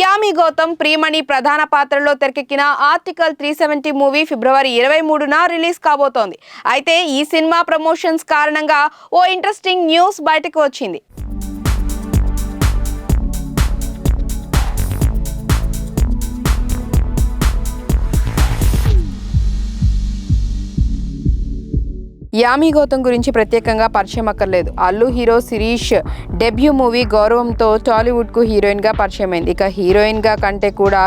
యామి గౌతమ్ ప్రియమణి ప్రధాన పాత్రలో తెరకెక్కిన ఆర్టికల్ త్రీ సెవెంటీ మూవీ ఫిబ్రవరి ఇరవై మూడున రిలీజ్ కాబోతోంది. అయితే ఈ సినిమా ప్రమోషన్స్ కారణంగా ఓ ఇంట్రెస్టింగ్ న్యూస్ బయటకు వచ్చింది. యామి గౌతమ్ గురించి ప్రత్యేకంగా పరిచయం అక్కర్లేదు. Allu hero Sirish debut movie గౌరవంతో టాలీవుడ్కు హీరోయిన్గా పరిచయమైంది. ఇక హీరోయిన్గా కంటే కూడా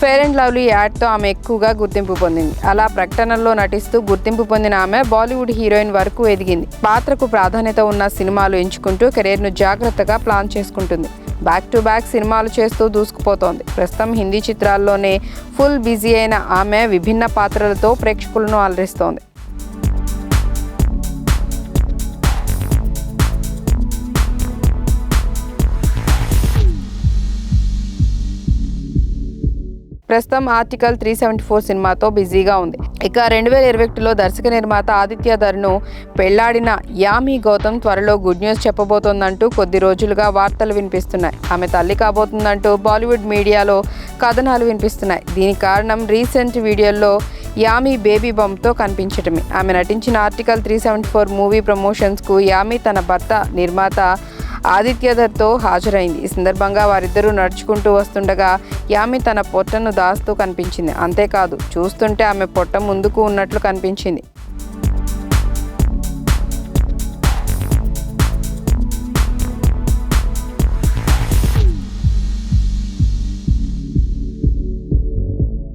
ఫెయిర్ అండ్ లవ్లీ యాడ్తో ఆమె ఎక్కువగా గుర్తింపు పొందింది. అలా ప్రకటనల్లో నటిస్తూ గుర్తింపు పొందిన ఆమె బాలీవుడ్ హీరోయిన్ వరకు ఎదిగింది. పాత్రకు ప్రాధాన్యత ఉన్న సినిమాలు ఎంచుకుంటూ కెరీర్ను జాగ్రత్తగా ప్లాన్ చేసుకుంటుంది. బ్యాక్ టు బ్యాక్ సినిమాలు చేస్తూ దూసుకుపోతోంది. ప్రస్తుతం హిందీ చిత్రాల్లోనే ఫుల్ బిజీ అయిన ఆమె విభిన్న పాత్రలతో ప్రేక్షకులను అలరిస్తోంది. ప్రస్తుతం ఆర్టికల్ త్రీ సెవెంటీ ఫోర్ సినిమాతో బిజీగా ఉంది. ఇక రెండు వేల ఇరవై ఒకటిలో దర్శక నిర్మాత ఆదిత్య ధర్ను పెళ్ళాడిన యామి గౌతమ్ త్వరలో గుడ్ న్యూస్ చెప్పబోతోందంటూ కొద్ది రోజులుగా వార్తలు వినిపిస్తున్నాయి. ఆమె తల్లి కాబోతుందంటూ బాలీవుడ్ మీడియాలో కథనాలు వినిపిస్తున్నాయి. దీనికి కారణం రీసెంట్ వీడియోల్లో యామి బేబీ బంప్తో కనిపించటమే. ఆమె నటించిన article three seventy four movie ప్రమోషన్స్కు Yami తన భర్త నిర్మాత ఆదిత్యధర్తో హాజరైంది. ఈ సందర్భంగా వారిద్దరూ నడుచుకుంటూ వస్తుండగా యామి తన పొట్టను దాస్తూ కనిపించింది. అంతేకాదు చూస్తుంటే ఆమె పొట్ట ముందుకు ఉన్నట్లు కనిపించింది.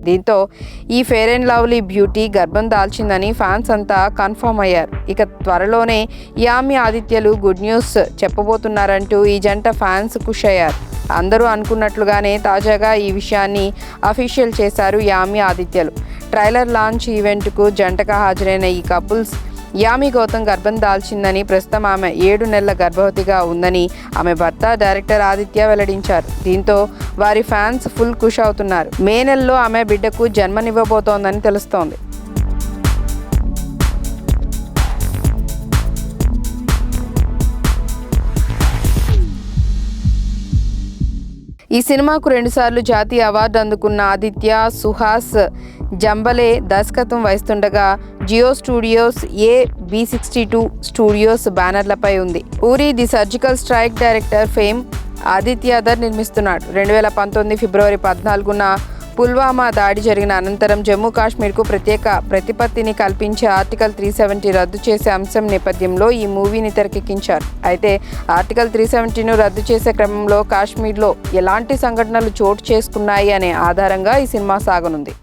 దీంతో ఈ ఫేర్ అండ్ లవ్లీ బ్యూటీ గర్భం దాల్చిందని ఫ్యాన్స్ అంతా కన్ఫర్మ్ అయ్యారు. ఇక త్వరలోనే యామి ఆదిత్యలు గుడ్ న్యూస్ చెప్పబోతున్నారంటూ ఈ జంట ఫ్యాన్స్ ఖుష్ అయ్యారు. అందరూ అనుకున్నట్లుగానే తాజాగా ఈ విషయాన్ని అఫీషియల్ చేశారు యామి ఆదిత్యలు. ట్రైలర్ లాంచ్ ఈవెంట్కు జంటగా హాజరైన ఈ కపుల్స్ యామి గౌతమ్ గర్భం దాల్చిందని ప్రస్తుతం ఆమె ఏడు నెలల గర్భవతిగా ఉందని ఆమె భర్త డైరెక్టర్ ఆదిత్య వెల్లడించారు. దీంతో వారి ఫ్యాన్స్ ఫుల్ ఖుష్ అవుతున్నారు. మే నెలలో ఆమె బిడ్డకు జన్మనివ్వబోతోందని తెలుస్తోంది. ఈ సినిమాకు రెండుసార్లు జాతీయ అవార్డు అందుకున్న ఆదిత్య సుహాస్ జంబలే దర్శకత్వం వహిస్తుండగా Jio studios A B sixty two studios బ్యానర్లపై ఉంది. Uri the surgical strike director fame Adityadhar నిర్మిస్తున్నాడు. రెండు వేల పంతొమ్మిది ఫిబ్రవరి పద్నాలుగున పుల్వామా దాడి జరిగిన అనంతరం జమ్మూ కాశ్మీర్కు ప్రత్యేక ప్రతిపత్తిని కల్పించే ఆర్టికల్ త్రీ సెవెంటీ రద్దు చేసే అంశం నేపథ్యంలో ఈ మూవీని తెరకెక్కించారు. అయితే ఆర్టికల్ త్రీ సెవెంటీను రద్దు చేసే క్రమంలో కాశ్మీర్లో ఎలాంటి సంఘటనలు చోటు చేసుకున్నాయి అనే ఆధారంగా ఈ సినిమా సాగనుంది.